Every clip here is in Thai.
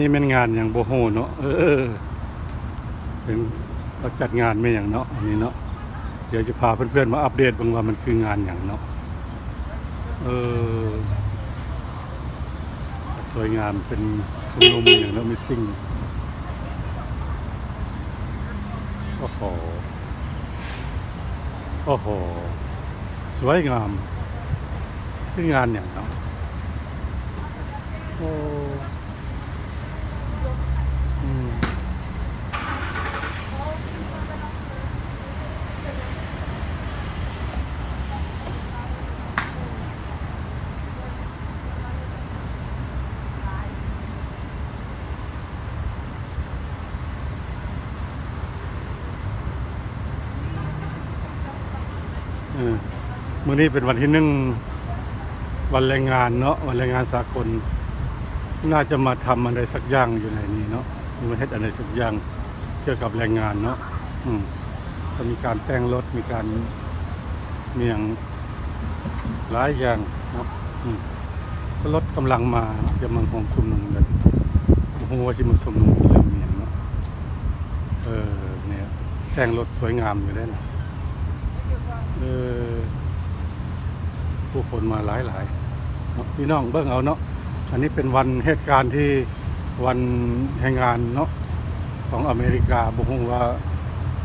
นี้เป็นงานอย่างโบโฮเนาะเออเป็นเขาจัดงานไม่อย่างเนาะอันนี้เนาะเดี๋ยวจะพาเพื่อนๆมาอัปเดตบ้างว่ามันคืองานอย่างเนาะเออสวยงามเป็นชุมนุมอย่างเนาะมิทติ้งโอ้โหโอ้โหสวยงามคืองานอย่างเนาะโอ้ มื่อนี้เป็นวันที่หนึ่งวันแรงงานเนาะวันแรงงานสากล น่าจะมาทำอะไรสักอย่างอยู่ในนี้เนาะมีประเทศอะไรสักอย่างเกี่ยวกับแรงงานเนาะอืมก็มีการแต่งรถมีการเมียงหลายอย่างเนาะอืมก็รถกำลังมาจะมาของชุมนุมกันโอ้โหว่าที่มาชุมนุมเรื่องนี้เนาะเออเนี่ยแต่งรถสวยงามอยู่ได้นะเออ ผู้คนมาหลายหลายๆพี่น้องเบิ่งเอาเนาะอันนี้เป็นวันเหตุการณ์ที่วันแห่งงานเนาะของอเมริกาบอกว่า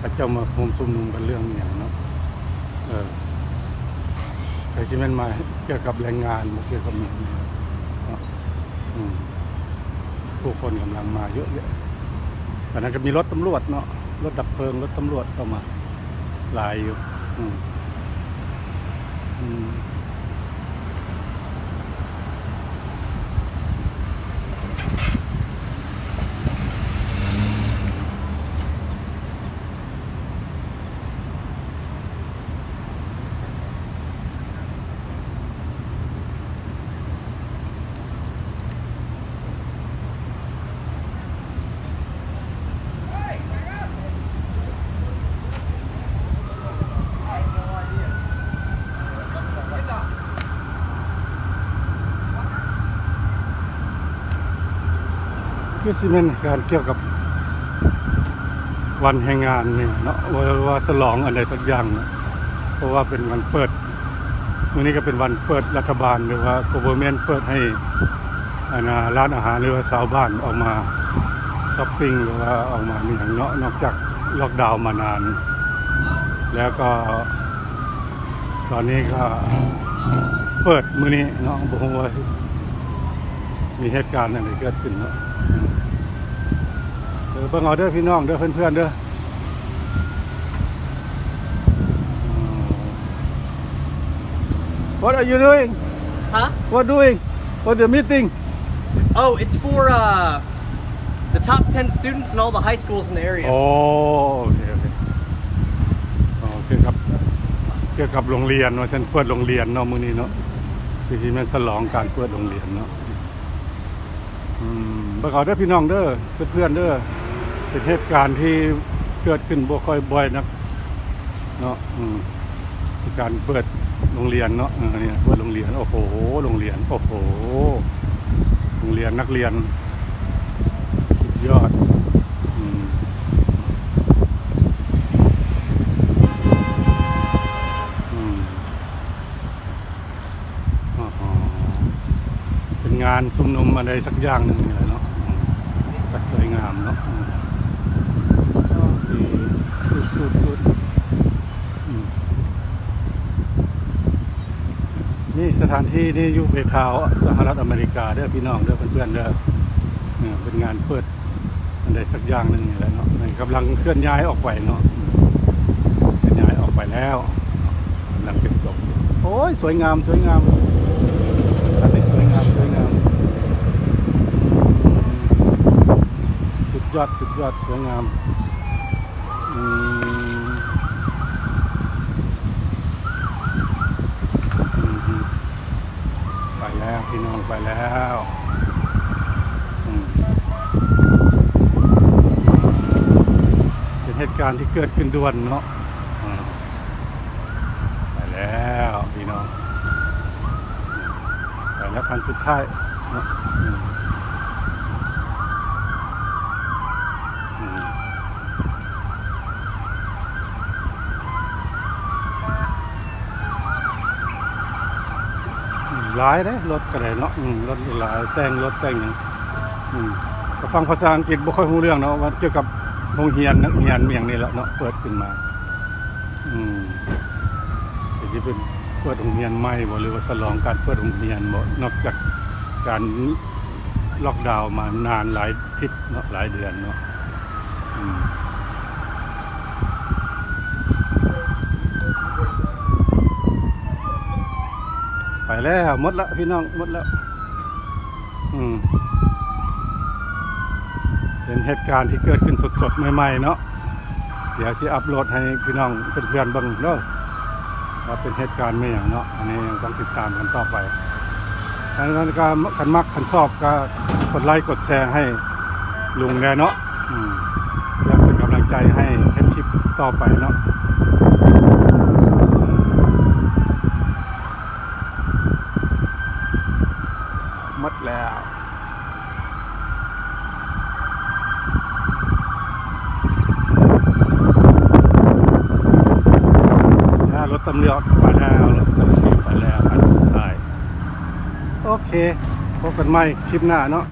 พระเจ้ามาคุมชุมนุมกันเรื่องอย่างเนาะเออแต่ที่มันมาเกี่ยวกับแรงงานมาเกี่ยวกับอย่างนี้เนาะผู้คนกำลังมาเยอะแยะตอนนั้นก็มีรถตำรวจเนาะรถดับเพลิงรถตำรวจเข้ามาหลายอยู่อืมอืม คือสิเป็นการเกี่ยวกับวันแห่งงานเนี่ยเนาะว่าว่าฉลองอะไรสักอย่างเนะเพราะว่าเป็นวันเปิดวันนี้ก็เป็นวันเปิดรัฐบาลหรือว่า government เปิดให้อาณาร้านอาหารหรือว่าชาวบ้านออกมาช้อปปิ้งหรือว่าออกมามีอย่างเนาะนอกจากล็อกดาวน์มานาน แล้วก็ ตอนนี้ก็เปิดมื้อนี้เนาะบอกว่ามีเหตุการณ์อะไรเกิดขึ้นเนาะ เออเบิ่งเอาเด้อพี่น้องเด้อเพื่อนๆเด้ออืม What are you doing? Huh? What doing? What the meeting? Oh, it's for uh, the top 10 students in all the high schools in the area. โอ้โอเคโอเคอ๋อเกี่ยวกับเกี่ยวกับโรงเรียนว่าฉันเปิดโรงเรียนเนาะมื้อนี้เนาะที่ที่มันฉลองการเปิดโรงเรียนเนาะอืมเบิ่งเอาเด้อพี่น้องเด้อเพื่อนๆเด้อ เป็นเหตุการณ์ที่เกิดขึ้นบ่ค่อยบ่อยนักเนาะอืมการเปิดโรงเรียนเนาะเนี่ยเปิดโรงเรียน โอ้โห โรงเรียน โอ้โห โรงเรียนนักเรียน สุดยอดอืมอืมอ๋อเป็นงานชุมนุมอะไรสักอย่างหนึ่งนี่แหละเนาะอืมก็สวยงามเนาะอืมดีพูดพูดพูดอืมนี่ สถานที่นี่อยู่เบทาวสหรัฐอเมริกาเด้อพี่น้องเด้อเพื่อนๆเด้อเนี่ยเป็นงานเปิดอะไรสักอย่างหนึ่งนี่แหละเนาะกำลังเคลื่อนย้ายออกไปเนาะเคลื่อนย้ายออกไปแล้วกำลังเป็นตกโอ้ยสวยงามสวยงามสัตว์นี่สวยงามสวยงามสุดยอดสุดยอดสวยงามอืมอืมอืมไปแล้ว พี่น้องไปแล้วเป็นเหตุการณ์ที่เกิดขึ้นด่วนเนาะไปแล้วพี่น้องไปแล้วคันสุดท้ายเนาะ หลายเด้รถก็ได้เนาะอืมรถหลายแต่งรถแต่งหยังอืมก็ฟังภาษาอังกฤษบ่ค่อยรู้เรื่องเนาะว่าเกี่ยวกับโรงเรียนนักเรียนเมียงนี่แหละเนาะเปิดขึ้นมา อืมแต่ที่เป็นเปิดโรงเรียนใหม่บ่หรือว่าฉลองการเปิดโรงเรียนบ่นอกจากการล็อกดาวน์มานานหลายทิศเนาะหลายเดือนเนาะอืม ไป แล้วหมดแล้วพี่น้องหมดแล้ว อืมเป็นเหตุการณ์ที่เกิดขึ้นสดๆใหม่ๆเนาะเดี๋ยวสิอัพโหลดให้พี่น้องเพื่อนๆเบิ่งเนาะว่าเป็นเหตุการณ์ไม่อย่างเนาะอันนี้ต้องติดตามกันต่อไปดังนั้นก็ขันมักขันชอบก็กดไลค์กดแชร์ให้ลุงแน่เนาะอืมเพื่อเป็นกำลังใจให้เฮ็ดคลิปต่อไปเนาะ มดแล้วถ้ารถตำรวจมาแล้วรถตำรวจมาแล้วคันสุดท้ายโอเคพบกันใหม่คลิปหน้าเนาะ